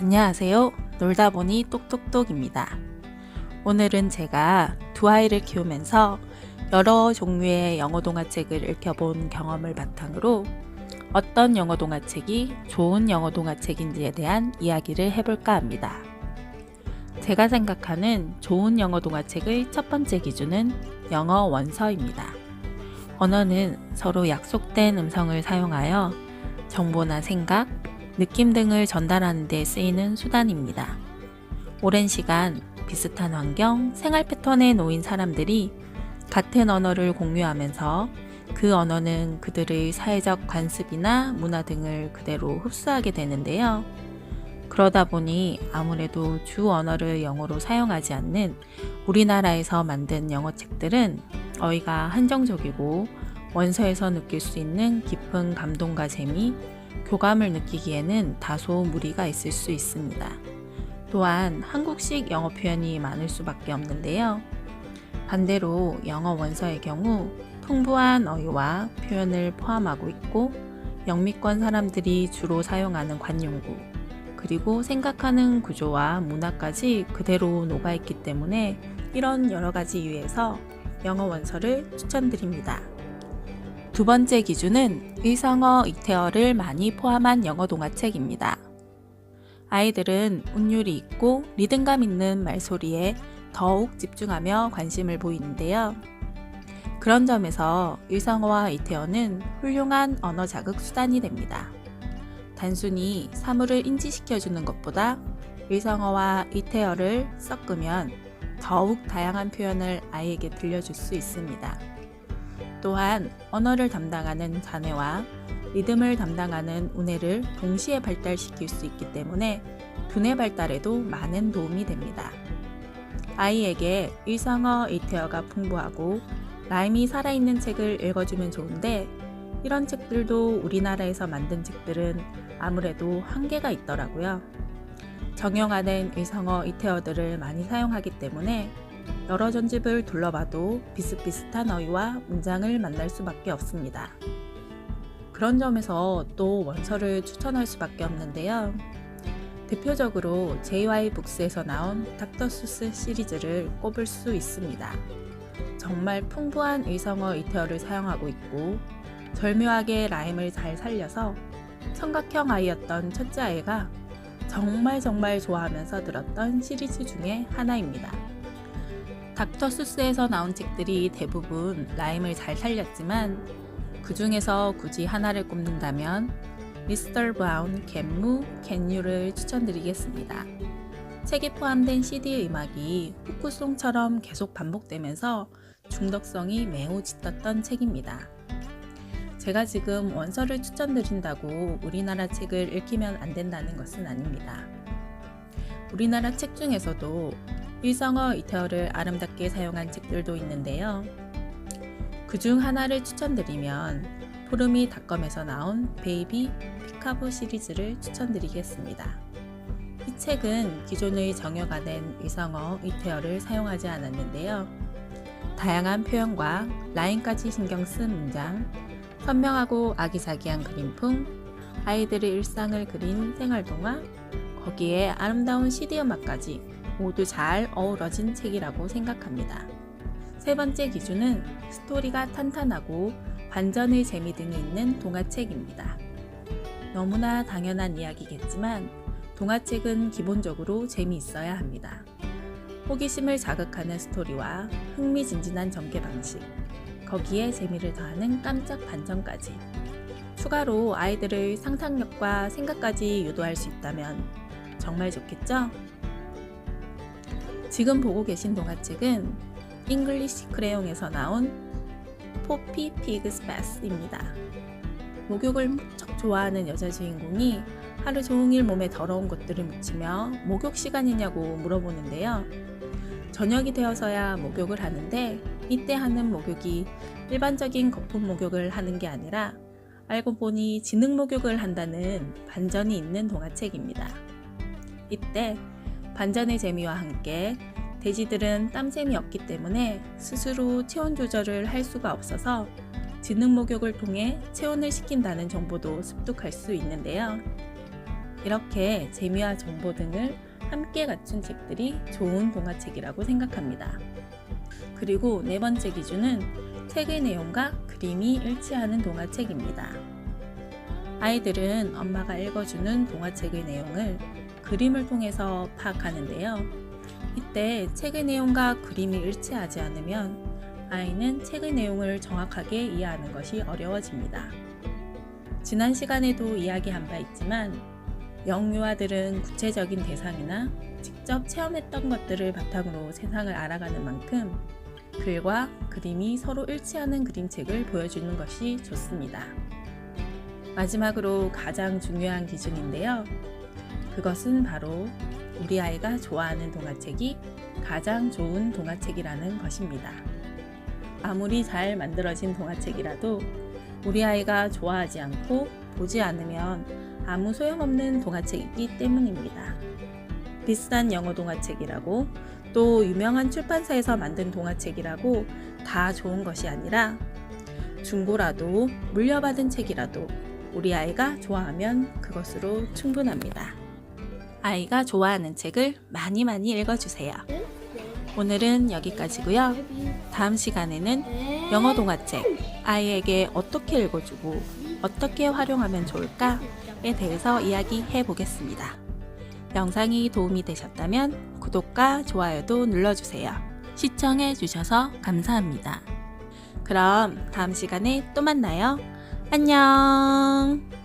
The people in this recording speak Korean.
안녕하세요. 놀다 보니 똑똑똑입니다. 오늘은 제가 두 아이를 키우면서 여러 종류의 영어 동화책을 읽혀본 경험을 바탕으로 어떤 영어 동화책이 좋은 영어 동화책인지에 대한 이야기를 해볼까 합니다. 제가 생각하는 좋은 영어 동화책의 첫 번째 기준은 영어 원서입니다. 언어는 서로 약속된 음성을 사용하여 정보나 생각, 느낌 등을 전달하는 데 쓰이는 수단입니다. 오랜 시간 비슷한 환경, 생활 패턴에 놓인 사람들이 같은 언어를 공유하면서 그 언어는 그들의 사회적 관습이나 문화 등을 그대로 흡수하게 되는데요. 그러다 보니 아무래도 주 언어를 영어로 사용하지 않는 우리나라에서 만든 영어 책들은 어휘가 한정적이고 원서에서 느낄 수 있는 깊은 감동과 재미, 교감을 느끼기에는 다소 무리가 있을 수 있습니다. 또한 한국식 영어 표현이 많을 수밖에 없는데요. 반대로 영어 원서의 경우 풍부한 어휘와 표현을 포함하고 있고 영미권 사람들이 주로 사용하는 관용구, 그리고 생각하는 구조와 문화까지 그대로 녹아있기 때문에 이런 여러 가지 이유에서 영어 원서를 추천드립니다. 두 번째 기준은 의성어 이태어를 많이 포함한 영어 동화책입니다. 아이들은 운율이 있고 리듬감 있는 말소리에 더욱 집중하며 관심을 보이는데요. 그런 점에서 의성어와 이태어는 훌륭한 언어 자극 수단이 됩니다. 단순히 사물을 인지시켜주는 것보다 의성어와 이태어를 섞으면 더욱 다양한 표현을 아이에게 들려줄 수 있습니다. 또한 언어를 담당하는 자뇌와 리듬을 담당하는 우뇌를 동시에 발달시킬 수 있기 때문에 두뇌 발달에도 많은 도움이 됩니다. 아이에게 일상어 이태어가 풍부하고 라임이 살아있는 책을 읽어주면 좋은데 이런 책들도 우리나라에서 만든 책들은 아무래도 한계가 있더라고요. 정형화된 일성어 이태어들을 많이 사용하기 때문에 여러 전집을 둘러봐도 비슷비슷한 어휘와 문장을 만날 수밖에 없습니다. 그런 점에서 또 원서를 추천할 수밖에 없는데요. 대표적으로 JY 북스에서 나온 닥터 수스 시리즈를 꼽을 수 있습니다. 정말 풍부한 의성어 이태어를 사용하고 있고 절묘하게 라임을 잘 살려서 청각형 아이였던 첫째 아이가 정말 정말 좋아하면서 들었던 시리즈 중에 하나입니다. 닥터 수스에서 나온 책들이 대부분 라임을 잘 살렸지만 그 중에서 굳이 하나를 꼽는다면 미스터 브라운 캔무 캔유를 추천드리겠습니다. 책에 포함된 CD의 음악이 후크송처럼 계속 반복되면서 중독성이 매우 짙었던 책입니다. 제가 지금 원서를 추천드린다고 우리나라 책을 읽히면 안 된다는 것은 아닙니다. 우리나라 책 중에서도 일성어 이태어를 아름답게 사용한 책들도 있는데요. 그 중 하나를 추천드리면 포르미 닷컴에서 나온 베이비 피카부 시리즈를 추천드리겠습니다. 이 책은 기존의 정형화된 일성어 이태어를 사용하지 않았는데요. 다양한 표현과 라인까지 신경 쓴 문장, 선명하고 아기자기한 그림풍, 아이들의 일상을 그린 생활동화, 거기에 아름다운 CD 음악까지 모두 잘 어우러진 책이라고 생각합니다. 세 번째 기준은 스토리가 탄탄하고 반전의 재미 등이 있는 동화책입니다. 너무나 당연한 이야기겠지만 동화책은 기본적으로 재미있어야 합니다. 호기심을 자극하는 스토리와 흥미진진한 전개 방식, 거기에 재미를 더하는 깜짝 반전까지. 추가로 아이들의 상상력과 생각까지 유도할 수 있다면 정말 좋겠죠? 지금 보고 계신 동화책은 잉글리시 크레용에서 나온 포피 피그스 바스입니다. 목욕을 무척 좋아하는 여자 주인공이 하루 종일 몸에 더러운 것들을 묻히며 목욕 시간이냐고 물어보는데요. 저녁이 되어서야 목욕을 하는데 이때 하는 목욕이 일반적인 거품 목욕을 하는 게 아니라 알고 보니 지능 목욕을 한다는 반전이 있는 동화책입니다. 이때 반전의 재미와 함께 돼지들은 땀샘이 없기 때문에 스스로 체온 조절을 할 수가 없어서 지능 목욕을 통해 체온을 식힌다는 정보도 습득할 수 있는데요. 이렇게 재미와 정보 등을 함께 갖춘 책들이 좋은 동화책이라고 생각합니다. 그리고 네 번째 기준은 책의 내용과 그림이 일치하는 동화책입니다. 아이들은 엄마가 읽어주는 동화책의 내용을 그림을 통해서 파악하는데요. 이때 책의 내용과 그림이 일치하지 않으면 아이는 책의 내용을 정확하게 이해하는 것이 어려워집니다. 지난 시간에도 이야기한 바 있지만 영유아들은 구체적인 대상이나 직접 체험했던 것들을 바탕으로 세상을 알아가는 만큼 글과 그림이 서로 일치하는 그림책을 보여주는 것이 좋습니다. 마지막으로 가장 중요한 기준인데요. 그것은 바로 우리 아이가 좋아하는 동화책이 가장 좋은 동화책이라는 것입니다. 아무리 잘 만들어진 동화책이라도 우리 아이가 좋아하지 않고 보지 않으면 아무 소용없는 동화책이기 때문입니다. 비싼 영어 동화책이라고 또 유명한 출판사에서 만든 동화책이라고 다 좋은 것이 아니라 중고라도 물려받은 책이라도 우리 아이가 좋아하면 그것으로 충분합니다. 아이가 좋아하는 책을 많이 많이 읽어주세요. 오늘은 여기까지고요. 다음 시간에는 영어 동화책 아이에게 어떻게 읽어주고 어떻게 활용하면 좋을까에 대해서 이야기해 보겠습니다. 영상이 도움이 되셨다면 구독과 좋아요도 눌러주세요. 시청해 주셔서 감사합니다. 그럼 다음 시간에 또 만나요. 안녕!